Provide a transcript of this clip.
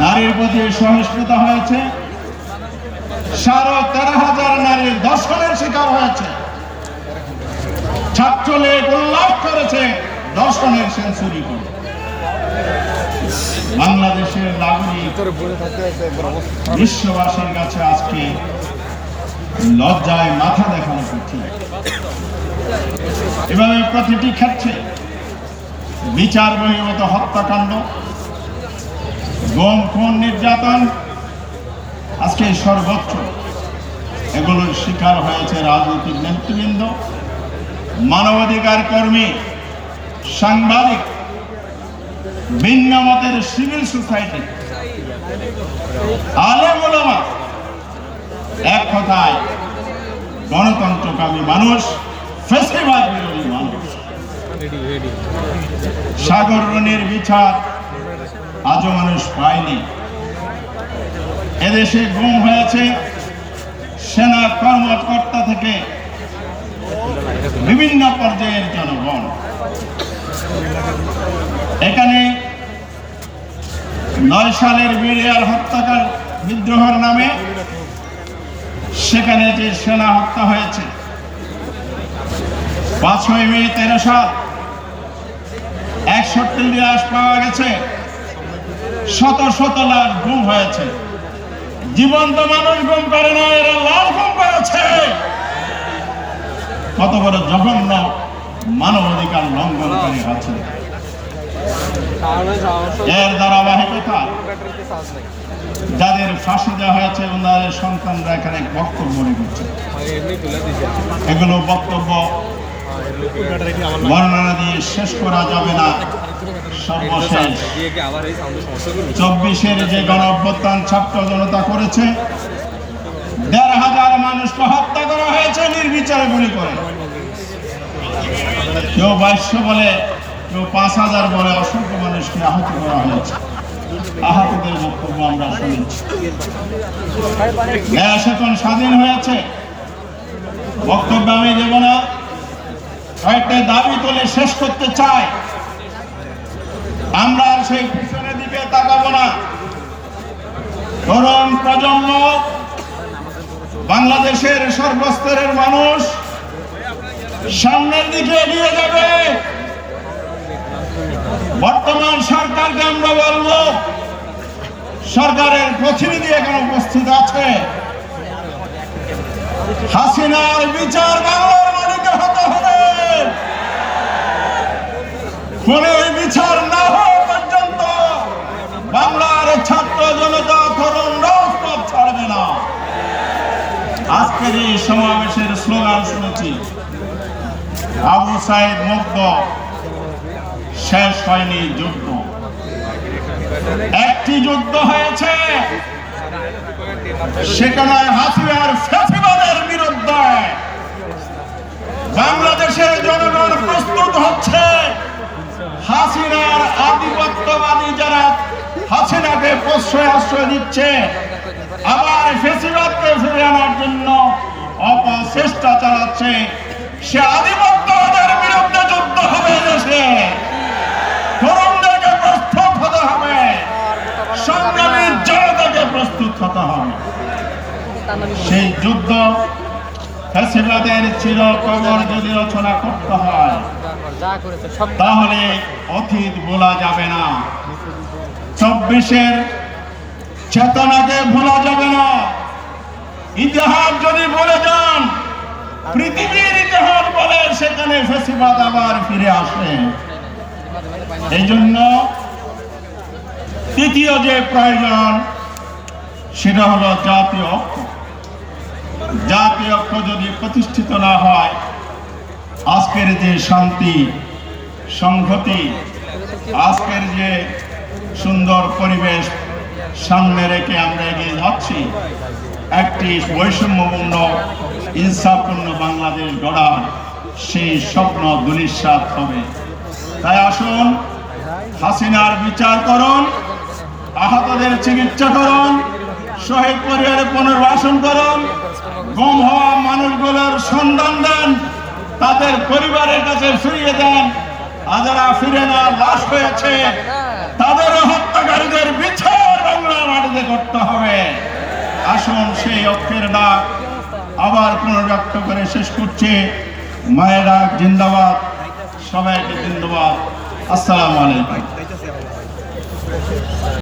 নারীর প্রতি সহিষ্ণুতা হয়েছে। সাড়ে তেরো হাজার নারীর দর্শনের শিকার হয়েছে। ছাত্রলীগ করেছে দর্শনের সেঞ্চুরি বাংলাদেশের নাগরিক বিশ্ববাসীর কাছে আজকে লজ্জায় মাথা দেখানো কঠিন। এভাবে প্রতিটি ক্ষেত্রে বিচার বহির্ভূত হত্যাকাণ্ড, গম খুন নির্যাতন, আজকে সর্বোচ্চ। এগুলোর শিকার হয়েছে রাজনৈতিক নেতৃবৃন্দ, মানবাধিকার কর্মী, সাংবাদিক, ভিন্ন মতের সিভিল সোসাইটি। আলেম এক কথায় গণতন্ত্রকামী মানুষ, ফেসিবাদ বিরোধী সাগর রনির বিচার আজও মানুষ পায়নি। এদেশে গুম হয়েছে সেনা কর্মকর্তা থেকে বিভিন্ন পর্যায়ের জনগণ। এখানে নয় সালের বিরিয়াল হত্যাকার বিদ্রোহের নামে সেখানে যে সেনা হত্যা হয়েছে, পাঁচই মে তেরো সাল একষট্টি লাশ পাওয়া গেছে। শত শত লাশ গুম হয়েছে। জীবন্ত মানুষ গুম করে না, এরা লাশ গুম করেছে। কত বড় জঘন্য মানবাধিকার লঙ্ঘনকারী আছে এর ধারাবাহিকতা, যাদের ফাঁসি দেওয়া হয়েছে ওনাদের সন্তানরা এখানে বক্তব্য রেখেছে। এগুলো বক্তব্য বর্ণনা দিয়ে শেষ করা যাবে না। সর্বশেষ। চব্বিশের যে গণ অভ্যুত্থান ছাত্র জনতা করেছে, দেড় হাজার মানুষকে হত্যা করা হয়েছে নির্বিচারে গুলি করে। কেউ বাইশশো বলে, কেউ পাঁচ হাজার বলে অসংখ্য মানুষকে আহত করা হয়েছে। আহতদের বক্তব্য আমরা শুনেছি। দেশ এখন স্বাধীন হয়েছে। বক্তব্য আমি দেব না। কয়েকটা দাবি তুলে শেষ করতে চাই আমরা আর সেই পিছনের দিকে তাকাবো না। তরুণ প্রজন্ম, বাংলাদেশের সর্বস্তরের মানুষ সামনের দিকে এগিয়ে যাবে। বর্তমান সরকারকে আমরা বলব, সরকারের প্রতিনিধি এখানে উপস্থিত আছে। হাসিনার বিচার বাংলার মালিকে হতে হবে খুনের বিচার না হওয়া পর্যন্ত বাংলার ছাত্র জনতা ছাড়বে না। আজকের সমাবেশের স্লোগান শুনেছি, আবু মুগ্ধ, শেষ হয়নি যুদ্ধ। একটি যুদ্ধ হয়েছে সেখানে হাসিনার ফেসিবাদের বিরুদ্ধে। বাংলাদেশের জনগণ প্রস্তুত হচ্ছে। হাসিনার আধিপত্যবাদী যারা হাসিনাকে প্রশ্রয় আশ্রয় দিচ্ছে, আবার ফেসিবাদকে ফিরে আনার জন্য অপচেষ্টা চালাচ্ছে, সে আধিপত্যবাদের বিরুদ্ধে যুদ্ধ হবে দেশে। তরুণদেরকে প্রস্তুত হতে হবে। সংগ্রামী জনতাকে প্রস্তুত হতে হবে। সেই যুদ্ধ ফেসিবাদের চির কবর যদি রচনা করতে হয় তাহলে অতীত ভোলা যাবে না। চব্বিশের চেতনাকে ভোলা যাবে না। ইতিহাস যদি বলে যান, পৃথিবীর ইতিহাস বলে সেখানে ফেসিবাদ আবার ফিরে আসে। এই জন্য তৃতীয় যে প্রয়োজন, সেটা হলো জাতীয় জাতীয় যদি প্রতিষ্ঠিত না হয় আজকের যে শান্তি সংহতি আজকের যে সুন্দর পরিবেশ সামনে রেখে আমরা এগিয়ে যাচ্ছি, একটি বৈষম্যপূর্ণ, ইনসাফপূর্ণ বাংলাদেশ গড়ার সেই স্বপ্ন দুলিশ্বাত হবে। তাই আসুন, হাসিনার বিচার করুন, আহতদের চিকিৎসা করুন, শহীদ পরিবারের পুনর্বাসন করুন, গুম হওয়া মানুষগুলোর সন্ধান দেন তাদের পরিবারের কাছে ফিরিয়ে দেন। আর যারা ফিরে না, লাশ হয়েছে। তাদের হত্যাকারীদের বিচার বাংলা মাটিতে করতে হবে। আসুন সেই অক্ষের ডাক আবার পুনর্ব্যক্ত করে শেষ করছে। মায়ের ডাক জিন্দাবাদ, সবাইকে জিন্দাবাদ। আসসালামু আলাইকুম।